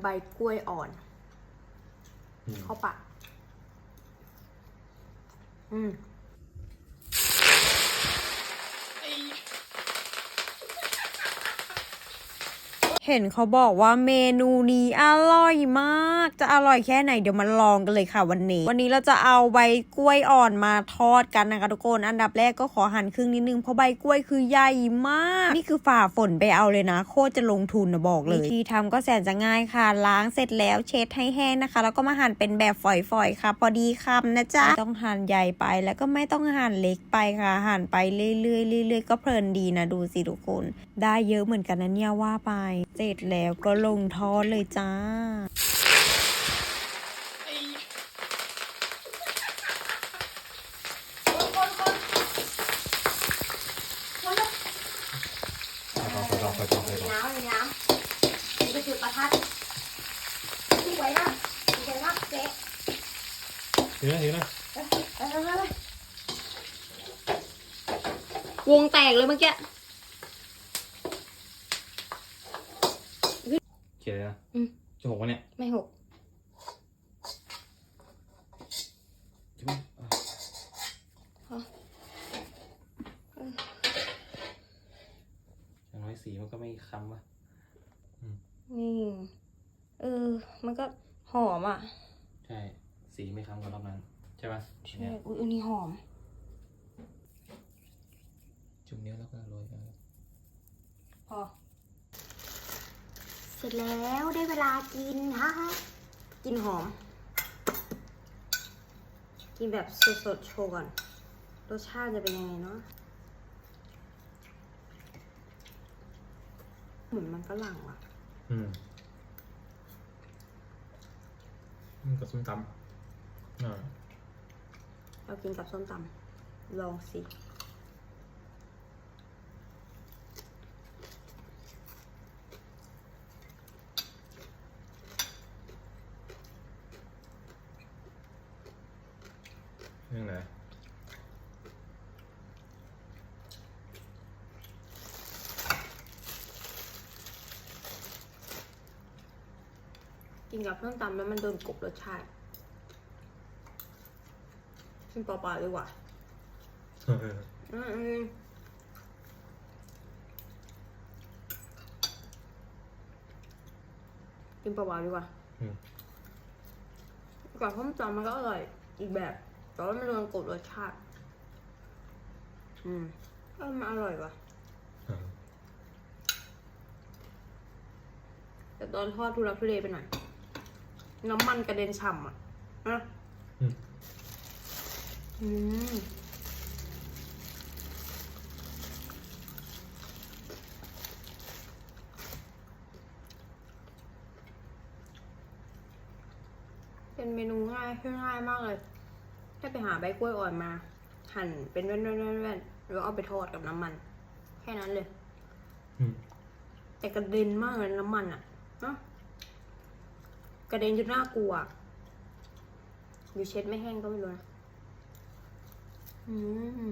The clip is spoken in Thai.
ใบกล้วยอ่อน อืม เข้าปากอืม เห็นเขาบอกว่าเมนูนี้อร่อยมาก จะอร่อยแค่ไหนเดี๋ยวมาลองกันเลยค่ะวันนี้ วันนี้เราจะเอาใบกล้วยอ่อนมาทอดกันนะคะทุกคน อันดับแรกก็ขอหั่นครึ่งนิดนึงเพราะใบกล้วยคือใหญ่มาก นี่คือฝ่าฝนไปเอาเลยนะ โคตรจะลงทุนนะบอกเลยวิธีทำก็แสนจะง่ายค่ะ ล้างเสร็จแล้วเช็ดให้แห้งนะคะ แล้วก็มาหั่นเป็นแบบฝอยๆค่ะ พอดีคำนะจ๊ะต้องหั่นใหญ่ไปแล้วก็ไม่ต้องหั่นเล็กไปค่ะ หั่นไปเรื่อยๆเรื่อยๆก็เพลินดีนะดูสิทุกคน ได้เยอะเหมือนกันนะเนี่ยว่าไปเสร็จแล้วก็ลงทอดเลยจ้าไปต่อไปต่อไปต่อไปต่อน้ำมีน้ำนี่ก็จุดประทัดที่ไว้นะที่ไว้นะเจ๊เห็นไหมเห็นไหมวงแตกเลยเมื่อกี้ เขียนเลยนะ อืม จะหกวะเนี่ยไม่หกใช่ไหมอะอย่างน้อยสีมันก็ไม่ค้ำวะนี่เออ มันก็หอมอะ ใช่ สีไม่ค้ำกับรอบนั้น ใช่ปะใช่เนี่ยอุ้ยอันนี้หอม จุ่มเนี้ยแล้วก็โรยกันพอเสร็จแล้วได้เวลากินฮะกินหอม กินแบบสดๆโชว์ก่อน รสชาติจะเป็นยังไงเนาะเหมือนมันฝรั่งว่ะ อืมมันกับส้มตำอ่าเรากินกับส้มตำลองสิ เรื่องไหนกินกับส้มตำแล้วมันโดนกลบรสชาติกินเปล่าๆดีกว่าอืมอืมกินเปล่าๆดีกว่าอืมกับส้มตำมันก็อร่อยอีกแบบ แต่ว่ามันโดนกลบรสชาติ อืมก็มันอร่อยว่ะอ่าแต่ตอนทอดทุรักทุเลไปหน่อย น้ำมันกระเด็นฉ่ำอะนะอืมอืมเป็นเมนูง่ายง่ายมากเลย แค่ไปหาใบกล้วยอ่อนมา หั่นเป็นแว่นๆๆๆแล้วเอาไปทอดกับน้ำมัน แค่นั้นเลยอืมแต่กระเด็นมากเลยน้ำมันอะเนาะกระเด็นจนน่ากลัวหรือเช็ดไม่แห้งก็ไม่รู้นะอืม